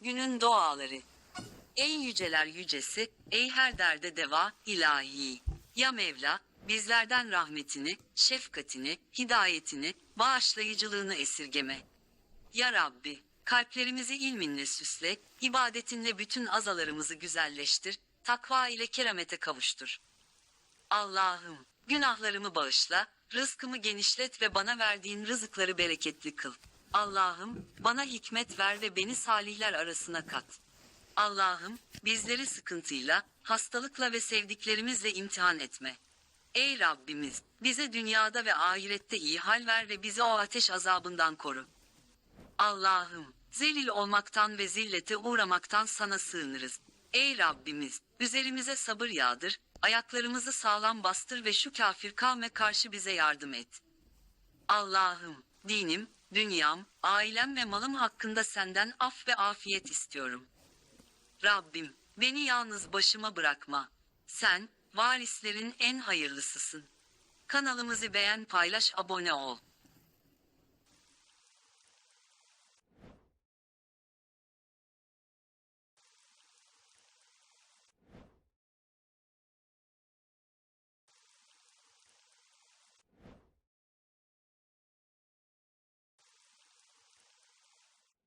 Günün duaları. Ey yüceler yücesi, ey her derde deva, ilahi. Ya Mevla, bizlerden rahmetini, şefkatini, hidayetini, bağışlayıcılığını esirgeme. Ya Rabbi, kalplerimizi ilminle süsle, ibadetinle bütün azalarımızı güzelleştir, takva ile keramete kavuştur. Allah'ım, günahlarımı bağışla, rızkımı genişlet ve bana verdiğin rızıkları bereketli kıl. Allah'ım, bana hikmet ver ve beni salihler arasına kat. Allah'ım, bizleri sıkıntıyla, hastalıkla ve sevdiklerimizle imtihan etme. Ey Rabbimiz, bize dünyada ve ahirette iyi hal ver ve bizi o ateş azabından koru. Allah'ım, zelil olmaktan ve zillete uğramaktan sana sığınırız. Ey Rabbimiz, üzerimize sabır yağdır, ayaklarımızı sağlam bastır ve şu kafir kavme karşı bize yardım et. Allah'ım, dinim, dünyam, ailem ve malım hakkında senden af ve afiyet istiyorum. Rabbim, beni yalnız başıma bırakma. Sen, varislerin en hayırlısısın. Kanalımızı beğen, paylaş, abone ol.